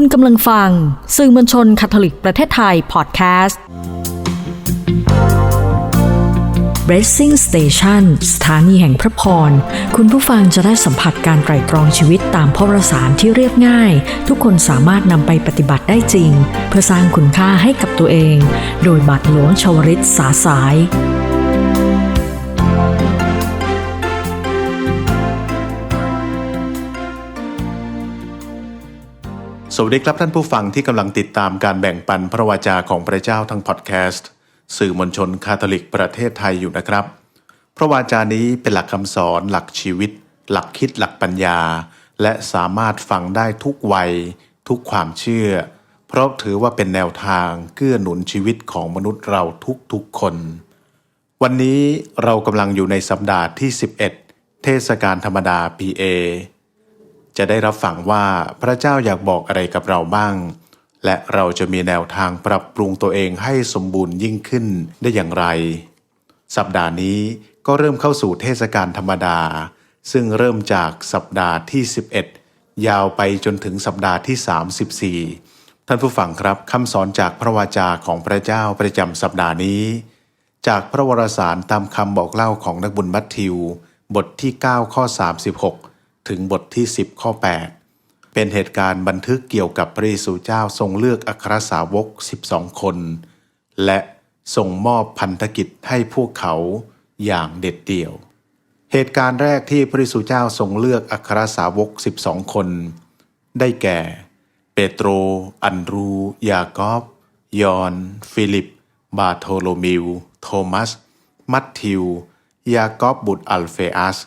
คุณกำลังฟัง สื่อมวลชนคาทอลิกประเทศไทยพอดแคสต์ Blessing Station สถานีแห่งพระพร คุณผู้ฟังจะได้สัมผัสการไตร่ตรองชีวิตตามพระวรสารที่เรียบง่าย ทุกคนสามารถนำไปปฏิบัติได้จริง เพื่อสร้างคุณค่าให้กับตัวเอง โดยบัตรหลวงชวริตสาสาย สวัสดีครับท่านผู้ฟังที่กำลังติดตามการแบ่งปันพระวาจาของพระเจ้าทางพอดแคสต์ สื่อมวลชนคาทอลิกประเทศไทยอยู่นะครับ พระวาจานี้เป็นหลักคำสอน หลักชีวิต หลักคิดหลักปัญญา และสามารถฟังได้ทุกวัย ทุกความเชื่อ เพราะถือว่าเป็นแนวทางเกื้อหนุนชีวิตของมนุษย์เราทุกๆคน วันนี้เรากำลังอยู่ในสัปดาห์ที่ 11 เทศกาลธรรมดาปีเอ จะได้รับฟังว่าพระเจ้าอยากบอกอะไรกับเราบ้าง และเราจะมีแนวทางปรับปรุงตัวเองให้สมบูรณ์ยิ่งขึ้นได้อย่างไร สัปดาห์นี้ก็เริ่มเข้าสู่เทศกาลธรรมดา ซึ่งเริ่มจากสัปดาห์ที่ 11 ยาวไปจนถึงสัปดาห์ที่ 34 ท่านผู้ฟังครับคำสอนจากพระวาจาของพระเจ้าประจำสัปดาห์นี้ จากพระวรสารตามคำบอกเล่าของนักบุญมัทธิว บทที่ 9 ข้อ 36 ถึงบทที่ 10 ข้อ 8 เป็นเหตุการณ์บันทึกเกี่ยวกับพระเยซูเจ้าทรงเลือกอัครสาวก 12 คน และทรงมอบพันธกิจให้พวกเขาอย่างเด็ดเดี่ยว เหตุการณ์แรกที่พระเยซูเจ้าทรงเลือกอัครสาวก 12 คน ได้แก่ เปโตร อันรู ยากอบ ยอน ฟิลิป บาโทโลมิว โทมัส มัตธิว ยากอบบุตรอัลเฟอัส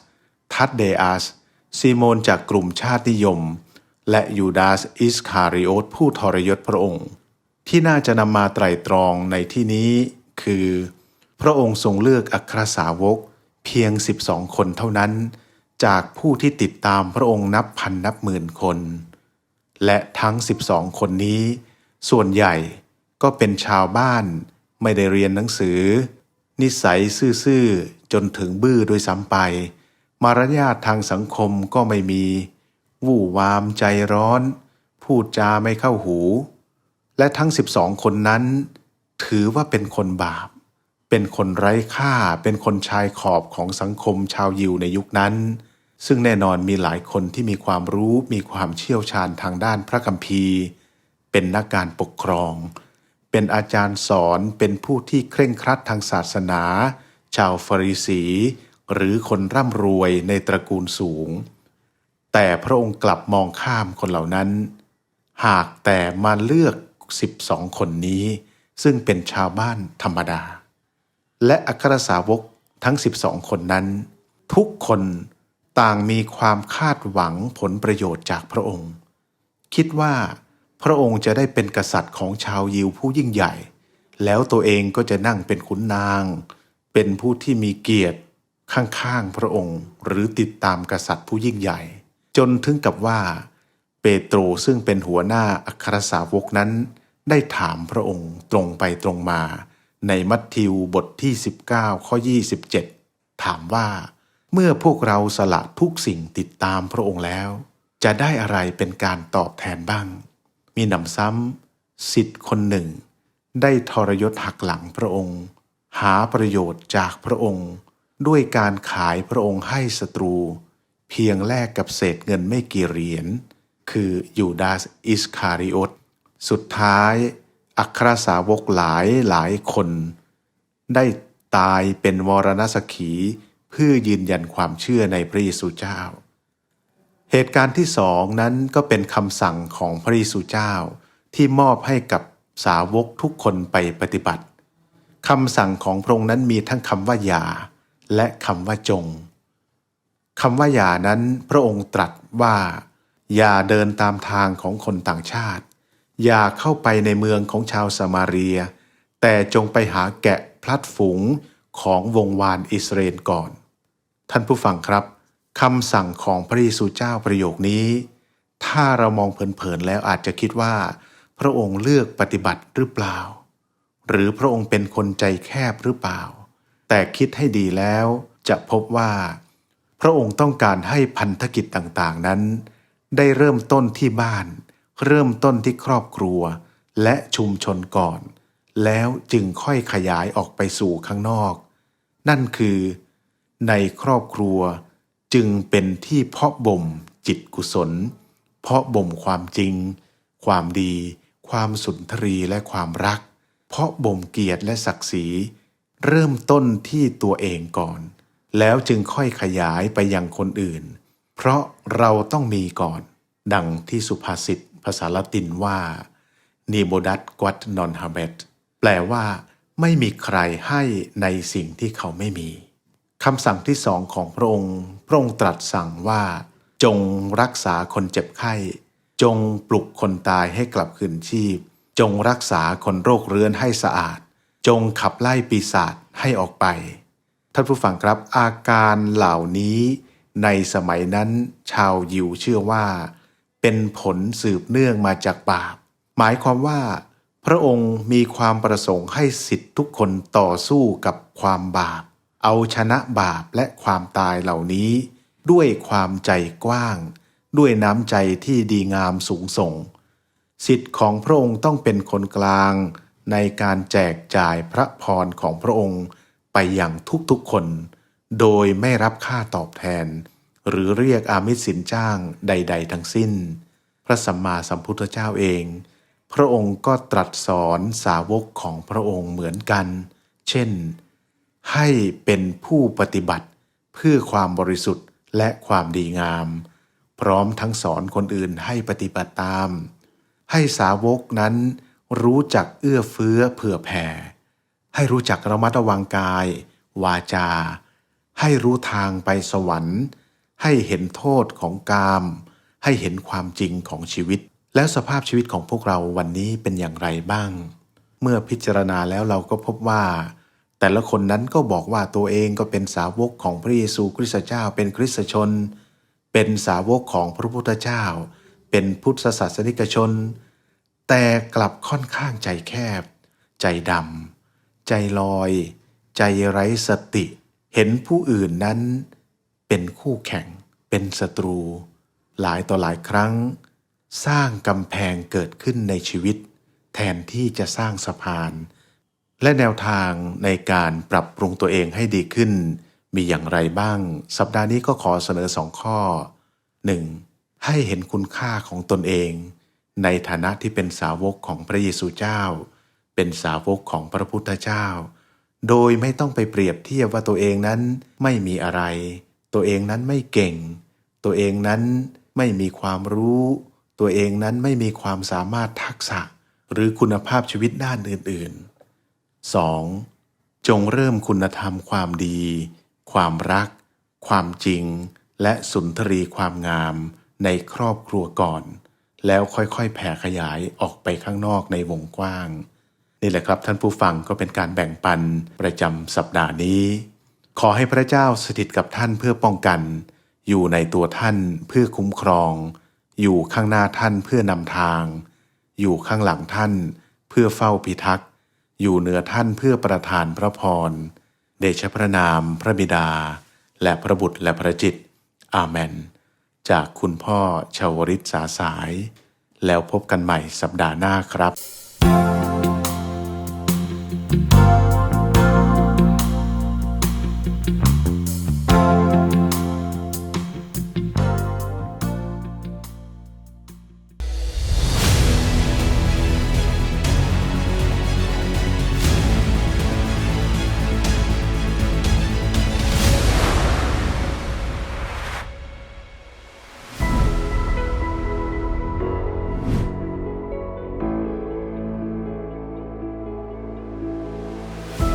ทัดเดอัส ซีโมนจากกลุ่มชาตินิยม และยูดาสอิสคาริโอตผู้ทรยศพระองค์ ที่น่าจะนำมาไตร่ตรองในที่นี้คือ พระองค์ทรงเลือกอัครสาวกเพียง 12 คนเท่านั้น จากผู้ที่ติดตามพระองค์นับพันนับหมื่นคน และทั้ง 12 คนนี้ ส่วนใหญ่ก็เป็นชาวบ้านไม่ได้เรียนหนังสือ นิสัยซื่อๆจนถึงบื้อด้วยซ้ำไป มารยาททางสังคมก็ไม่มี วู่วามใจร้อน พูดจาไม่เข้าหู และทั้ง12คนนั้น ถือว่าเป็นคนบาป เป็นคนไร้ค่าเป็นคนชายขอบของสังคมชาวยิวในยุคนั้น ซึ่งแน่นอนมีหลายคนที่มีความรู้มีความเชี่ยวชาญทางด้านพระคัมภีร์ เป็นนักการปกครอง เป็นอาจารย์สอนเป็นผู้ที่เคร่งครัดทางศาสนา ชาวฟาริสี หรือคนร่ำรวยในตระกูลสูง แต่พระองค์กลับมองข้ามคนเหล่านั้น หากแต่มาเลือก 12 คนนี้ ซึ่งเป็นชาวบ้านธรรมดา และอัครสาวกทั้ง 12 คนนั้น ทุกคนต่างมีความคาดหวังผลประโยชน์จากพระองค์ คิดว่าพระองค์จะได้เป็นกษัตริย์ของชาวยิวผู้ยิ่งใหญ่ แล้วตัวเองก็จะนั่งเป็นขุนนาง เป็นผู้ที่มีเกียรติ ข้างๆพระองค์ หรือติดตามกษัตริย์ผู้ยิ่งใหญ่ จนถึงกับว่า เปโตรซึ่งเป็นหัวหน้าอัครสาวกนั้น ได้ถามพระองค์ตรงไปตรงมา ในมัทธิวบทที่ 19 ข้อ 27 ถามว่า เมื่อพวกเราสละทุกสิ่งติดตามพระองค์แล้ว จะได้อะไรเป็นการตอบแทนบ้าง มีหนำซ้ำสิทธิ์คนหนึ่ง ได้ทรยศหักหลังพระองค์ หาประโยชน์จากพระองค์ ด้วยการขายพระองค์ให้ศัตรู เพียงแลกกับเศษเงินไม่กี่เหรียญ คือยูดาสอิสคาริโอตสุดท้าย อัครสาวกหลายหลายคน ได้ตายเป็นวรณสขีเพื่อยืนยันความเชื่อในพระเยซูเจ้า เหตุการณ์ที่สองนั้นก็เป็นคำสั่งของพระเยซูเจ้าที่มอบให้กับสาวกทุกคนไปปฏิบัติคำสั่งของพระองค์นั้นมีทั้งคำว่าอย่า และคำว่าจงคำว่าอย่านั้นพระองค์ตรัสว่า อย่าเดินตามทางของคนต่างชาติ อย่าเข้าไปในเมืองของชาวสมาเรีย แต่จงไปหาแกะพลัดฝูงของวงวานอิสราเอลก่อน ท่านผู้ฟังครับคำสั่งของพระเยซูเจ้าประโยคนี้ ถ้าเรามองเผินๆแล้วอาจจะคิดว่า พระองค์เลือกปฏิบัติหรือเปล่า หรือพระองค์เป็นคนใจแคบหรือเปล่า แต่คิดให้ดีแล้ว จะพบว่า พระองค์ต้องการให้พันธกิจต่างๆนั้น ได้เริ่มต้นที่บ้าน เริ่มต้นที่ครอบครัว และชุมชนก่อน แล้วจึงค่อยขยายออกไปสู่ข้างนอก นั่นคือ ในครอบครัวจึงเป็นที่เพาะบ่มจิตกุศล เพาะบ่มความจริง ความดี ความสุนทรีและความรัก เพาะบ่มเกียรติและศักดิ์ศรี เริ่มต้นที่ตัวเองก่อน แล้วจึงค่อยขยายไปยังคนอื่น เพราะเราต้องมีก่อน ดังที่สุภาษิตภาษาละตินว่านีโบดัตกวัตนอนฮาเบตแปลว่าไม่มีใครให้ในสิ่งที่เขาไม่มีคำสั่งที่สองของพระองค์ พระองค์ตรัสสั่งว่า จงรักษาคนเจ็บไข้ จงปลุกคนตายให้กลับคืนชีพ จงรักษาคนโรคเรื้อนให้สะอาด จงขับไล่ปีศาจให้ออกไป ท่านผู้ฟังครับอาการเหล่านี้ ในสมัยนั้นชาวยิวเชื่อว่า เป็นผลสืบเนื่องมาจากบาป หมายความว่า พระองค์มีความประสงค์ให้สิทธิทุกคนต่อสู้กับความบาป เอาชนะบาปและความตายเหล่านี้ ด้วยความใจกว้าง ด้วยน้ำใจที่ดีงามสูงส่ง สิทธิ์ของพระองค์ต้องเป็นคนกลาง ในการแจกจ่ายพระพรของพระองค์ไปอย่างทุกๆคน โดยไม่รับค่าตอบแทน หรือเรียกอามิสสินจ้างใด ๆ ทั้งสิ้น พระสัมมาสัมพุทธเจ้าเอง พระองค์ก็ตรัสสอนสาวกของพระองค์เหมือนกัน เช่น ให้เป็นผู้ปฏิบัติเพื่อความบริสุทธิ์และความดีงาม พร้อมทั้งสอนคนอื่นให้ปฏิบัติตาม ให้สาวกนั้น รู้จักเอื้อเฟื้อเผื่อแผ่ ให้รู้จักระมัดระวังกาย วาจา ให้รู้ทางไปสวรรค์ ให้เห็นโทษของกาม ให้เห็นความจริงของชีวิต แล้วสภาพชีวิตของพวกเราวันนี้เป็นอย่างไรบ้าง เมื่อพิจารณาแล้วเราก็พบว่า แต่ละคนนั้นก็บอกว่าตัวเองก็เป็นสาวกของพระเยซูคริสต์เจ้าเป็นคริสตชน เป็นสาวกของพระพุทธเจ้า เป็นพุทธศาสนิกชน แต่กลับค่อนข้างใจแคบ ใจดำใจลอย ใจไร้สติ เห็นผู้อื่นนั้น เป็นคู่แข่ง เป็นศัตรู หลายต่อหลายครั้ง สร้างกำแพงเกิดขึ้นในชีวิต แทนที่จะสร้างสะพาน และแนวทางในการปรับปรุงตัวเองให้ดีขึ้น มีอย่างไรบ้าง สัปดาห์นี้ก็ขอเสนอสองข้อ 1. ให้เห็นคุณค่าของตนเอง ในฐานะที่เป็นสาวกของพระเยซูเจ้า เป็นสาวกของพระพุทธเจ้า โดยไม่ต้องไปเปรียบเทียบว่าตัวเองนั้นไม่มีอะไร ตัวเองนั้นไม่เก่ง ตัวเองนั้นไม่มีความรู้ ตัวเองนั้นไม่มีความสามารถทักษะ หรือคุณภาพชีวิตด้านอื่นๆ 2. จงเริ่มคุณธรรมความดี ความรัก ความจริง และสุนทรีความงามในครอบครัวก่อน แล้วค่อยๆ แผ่ขยายออกไปข้างนอกในวงกว้าง นี่แหละครับท่านผู้ฟังก็เป็นการแบ่งปันประจำสัปดาห์นี้ ขอให้พระเจ้าสถิตกับท่านเพื่อป้องกัน อยู่ในตัวท่านเพื่อคุ้มครอง อยู่ข้างหน้าท่านเพื่อนำทาง อยู่ข้างหลังท่านเพื่อเฝ้าพิทักษ์ อยู่เหนือท่านเพื่อประทานพระพร เดชพระนามพระบิดา และพระบุตรและพระจิต อาเมน จากคุณพ่อชาวริศสาสาย แล้วพบกันใหม่สัปดาห์หน้าครับ